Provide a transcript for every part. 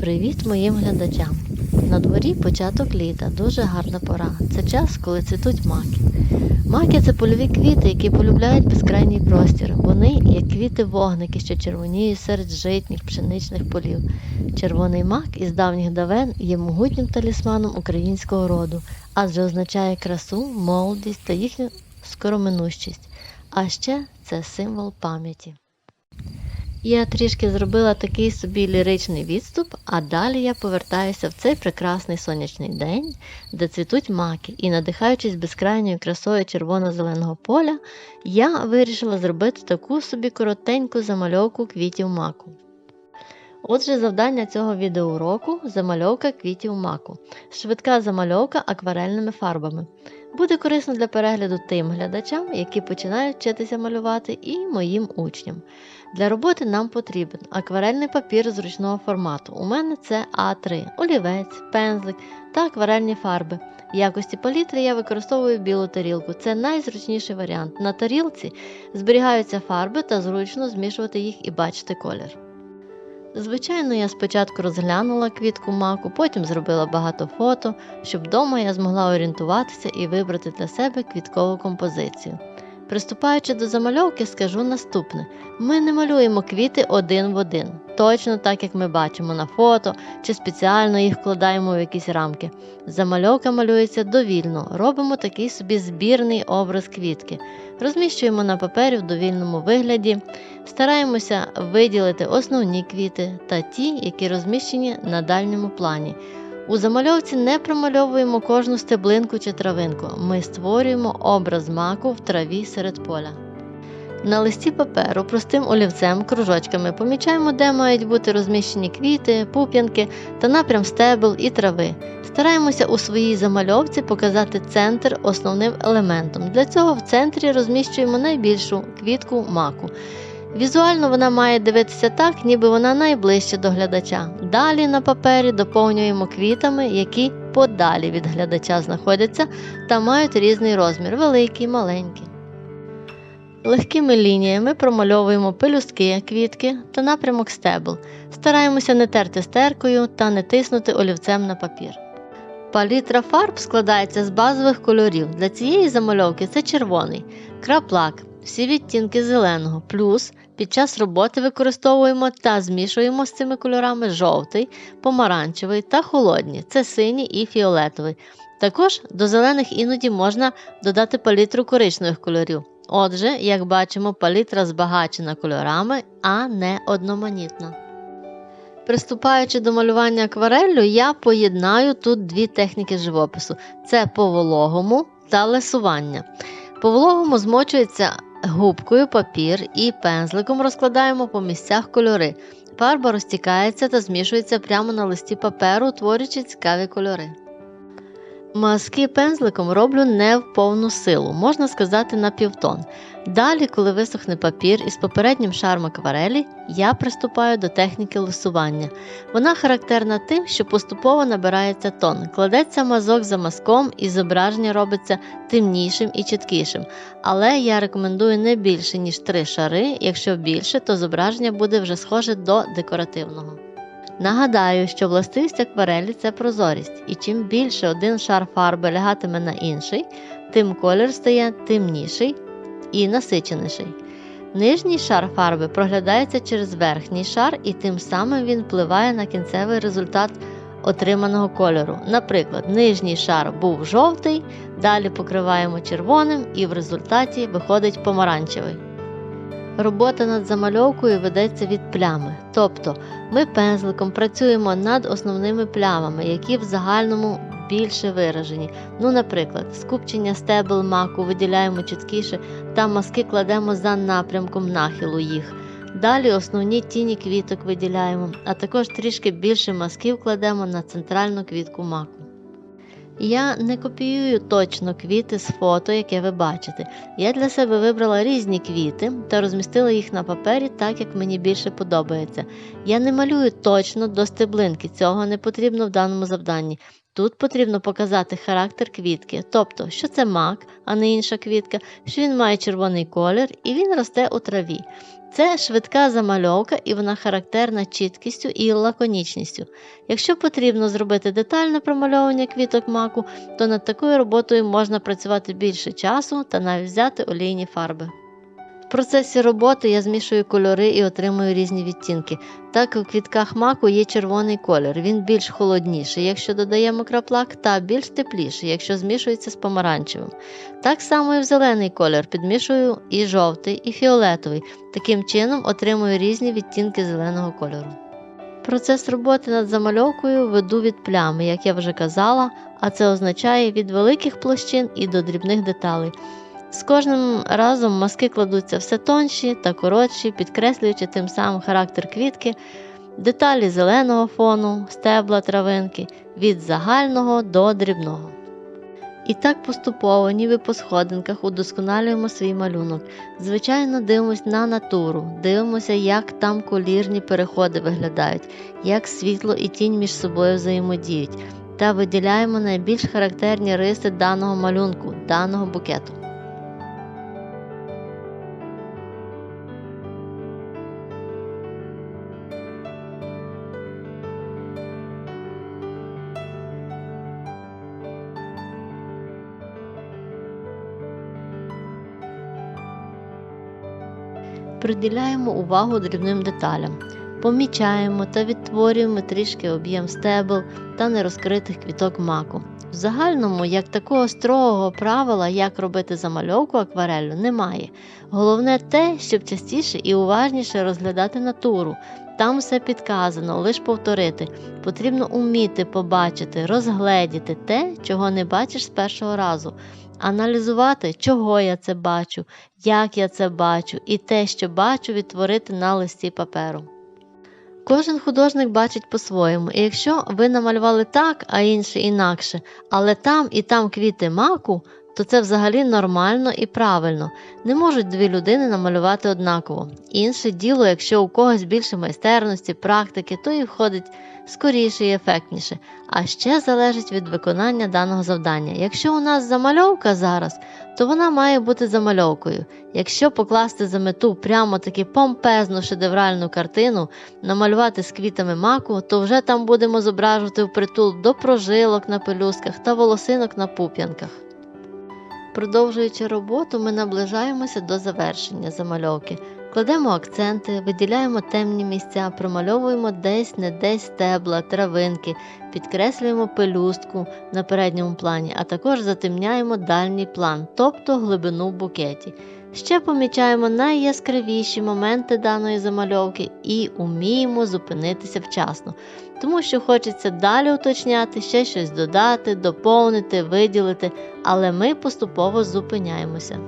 Привіт моїм глядачам! На дворі початок літа, дуже гарна пора. Це час, коли цвітуть маки. Маки це польові квіти, які полюбляють безкрайній простір. Вони як квіти-вогники, що червоніють серед житніх пшеничних полів. Червоний мак із давніх давен є могутнім талісманом українського роду, адже означає красу, молодість та їхню скороминущість. А ще це символ пам'яті. Я трішки зробила такий собі ліричний відступ, а далі я повертаюся в цей прекрасний сонячний день, де цвітуть маки, і, надихаючись безкрайньою красою червоно-зеленого поля, я вирішила зробити таку собі коротеньку замальовку квітів маку. Отже, завдання цього відеоуроку замальовка квітів маку. Швидка замальовка акварельними фарбами. Буде корисно для перегляду тим глядачам, які починають вчитися малювати, і моїм учням. Для роботи нам потрібен акварельний папір зручного формату. У мене це А3, олівець, пензлик та акварельні фарби. В якості палітри я використовую білу тарілку. Це найзручніший варіант. На тарілці зберігаються фарби та зручно змішувати їх і бачити колір. Звичайно, я спочатку розглянула квітку маку, потім зробила багато фото, щоб вдома я змогла орієнтуватися і вибрати для себе квіткову композицію. Приступаючи до замальовки, скажу наступне: ми не малюємо квіти один в один, точно так як ми бачимо на фото чи спеціально їх вкладаємо в якісь рамки. Замальовка малюється довільно, робимо такий собі збірний образ квітки, розміщуємо на папері в довільному вигляді, стараємося виділити основні квіти та ті, які розміщені на дальньому плані. У замальовці не промальовуємо кожну стеблинку чи травинку. Ми створюємо образ маку в траві серед поля. На листі паперу простим олівцем, кружочками помічаємо, де мають бути розміщені квіти, пуп'янки та напрям стебел і трави. Стараємося у своїй замальовці показати центр основним елементом. Для цього в центрі розміщуємо найбільшу квітку маку. Візуально вона має дивитися так, ніби вона найближче до глядача. Далі на папері доповнюємо квітами, які подалі від глядача знаходяться та мають різний розмір великий, маленький. Легкими лініями промальовуємо пелюстки квітки та напрямок стебл. Стараємося не терти стеркою та не тиснути олівцем на папір. Палітра фарб складається з базових кольорів. Для цієї замальовки це червоний, краплак, всі відтінки зеленого, плюс під час роботи використовуємо та змішуємо з цими кольорами жовтий, помаранчевий та холодні це синій і фіолетовий. Також до зелених іноді можна додати палітру коричневих кольорів. Отже, як бачимо, палітра збагачена кольорами, а не одноманітна. Приступаючи до малювання аквареллю, я поєднаю тут дві техніки живопису: це по вологому та лесування. По вологому змочується губкою папір і пензликом розкладаємо по місцях кольори. Фарба розтікається та змішується прямо на листі паперу, творючи цікаві кольори. Маски пензликом роблю не в повну силу, можна сказати на півтон. Далі, коли висохне папір із попереднім шаром акварелі, я приступаю до техніки лисування. Вона характерна тим, що поступово набирається тон, кладеться мазок за мазком і зображення робиться темнішим і чіткішим. Але я рекомендую не більше, ніж три шари, якщо більше, то зображення буде вже схоже до декоративного. Нагадаю, що властивість акварелі це прозорість, і чим більше один шар фарби лягатиме на інший, тим колір стає темніший і насиченіший. Нижній шар фарби проглядається через верхній шар, і тим самим він впливає на кінцевий результат отриманого кольору. Наприклад, нижній шар був жовтий, далі покриваємо червоним, і в результаті виходить помаранчевий. Робота над замальовкою ведеться від плями, тобто ми пензликом працюємо над основними плямами, які в загальному більше виражені. Ну, наприклад, скупчення стебел маку виділяємо чіткіше та маски кладемо за напрямком нахилу їх. Далі основні тіні квіток виділяємо, а також трішки більше масків кладемо на центральну квітку маку. Я не копіюю точно квіти з фото, яке ви бачите. Я для себе вибрала різні квіти та розмістила їх на папері так, як мені більше подобається. Я не малюю точно до стеблинки, цього не потрібно в даному завданні. Тут потрібно показати характер квітки, тобто, що це мак, а не інша квітка, що він має червоний колір і він росте у траві. Це швидка замальовка і вона характерна чіткістю і лаконічністю. Якщо потрібно зробити детальне промальовування квіток маку, то над такою роботою можна працювати більше часу та навіть взяти олійні фарби. В процесі роботи я змішую кольори і отримую різні відтінки. Так у квітках маку є червоний колір, він більш холодніший, якщо додаємо краплак, та більш тепліший, якщо змішується з помаранчевим. Так само і в зелений колір підмішую і жовтий, і фіолетовий. Таким чином отримую різні відтінки зеленого кольору. Процес роботи над замальовкою веду від плями, як я вже казала, а це означає від великих площин і до дрібних деталей. З кожним разом мазки кладуться все тонші та коротші, підкреслюючи тим самим характер квітки, деталі зеленого фону, стебла травинки від загального до дрібного. І так поступово, ніби по сходинках, удосконалюємо свій малюнок. Звичайно, дивимося на натуру, дивимося, як там колірні переходи виглядають, як світло і тінь між собою взаємодіють, та виділяємо найбільш характерні риси даного малюнку, даного букету. Приділяємо увагу дрібним деталям, помічаємо та відтворюємо трішки об'єм стебел та нерозкритих квіток маку. В загальному, як такого строгого правила, як робити замальовку аквареллю, немає. Головне те, щоб частіше і уважніше розглядати натуру. Там все підказано, лише повторити. Потрібно уміти побачити, розгледіти те, чого не бачиш з першого разу аналізувати, чого я це бачу, як я це бачу, і те, що бачу, відтворити на листі паперу. Кожен художник бачить по-своєму, і якщо ви намалювали так, а інший інакше, але там і там квіти маку, то це взагалі нормально і правильно. Не можуть дві людини намалювати однаково. Інше діло, якщо у когось більше майстерності, практики, то і входить скоріше і ефектніше. А ще залежить від виконання даного завдання. Якщо у нас замальовка зараз, то вона має бути замальовкою. Якщо покласти за мету прямо таки помпезну шедевральну картину, намалювати з квітами маку, то вже там будемо зображувати впритул до прожилок на пелюсках та волосинок на пуп'янках. Продовжуючи роботу, ми наближаємося до завершення замальовки. Кладемо акценти, виділяємо темні місця, промальовуємо десь не десь стебла, травинки, підкреслюємо пелюстку на передньому плані, а також затемняємо дальній план, тобто глибину в букеті. Ще помічаємо найяскравіші моменти даної замальовки і уміємо зупинитися вчасно, тому що хочеться далі уточняти, ще щось додати, доповнити, виділити, але ми поступово зупиняємося.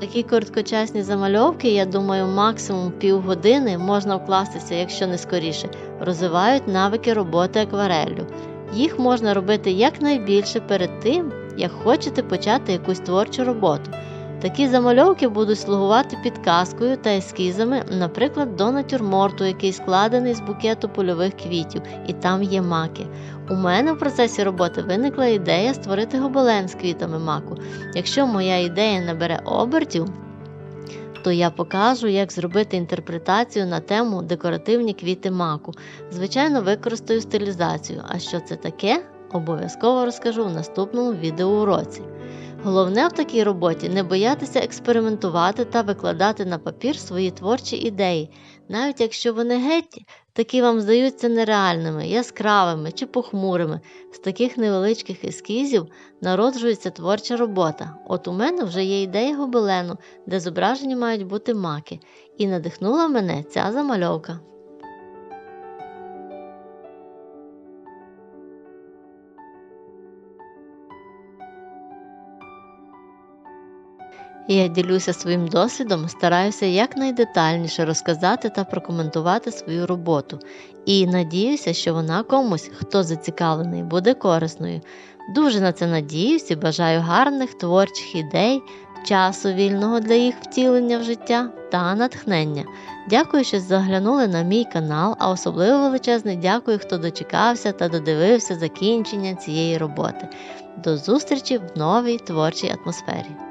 Такі короткочасні замальовки, я думаю, максимум півгодини можна вкластися, якщо не скоріше, розвивають навики роботи аквареллю. Їх можна робити якнайбільше перед тим, як хочете почати якусь творчу роботу. Такі замальовки будуть слугувати підказкою та ескізами, наприклад, до натюрморту, який складений з букету польових квітів, і там є маки. У мене в процесі роботи виникла ідея створити гобелен з квітами маку. Якщо моя ідея набере обертів, то я покажу, як зробити інтерпретацію на тему декоративні квіти маку. Звичайно, використаю стилізацію. А що це таке? Обов'язково розкажу в наступному відеоуроці. Головне в такій роботі не боятися експериментувати та викладати на папір свої творчі ідеї, навіть якщо вони геть такі вам здаються нереальними, яскравими чи похмурими. З таких невеличких ескізів народжується творча робота. От у мене вже є ідея гобелену, де зображені мають бути маки, і надихнула мене ця замальовка. Я ділюся своїм досвідом, стараюся якнайдетальніше розказати та прокоментувати свою роботу. І надіюся, що вона комусь, хто зацікавлений, буде корисною. Дуже на це надіюсь і бажаю гарних творчих ідей часу вільного для їх втілення в життя та натхнення. Дякую, що заглянули на мій канал, а особливо величезне дякую, хто дочекався та додивився закінчення цієї роботи. До зустрічі в новій творчій атмосфері.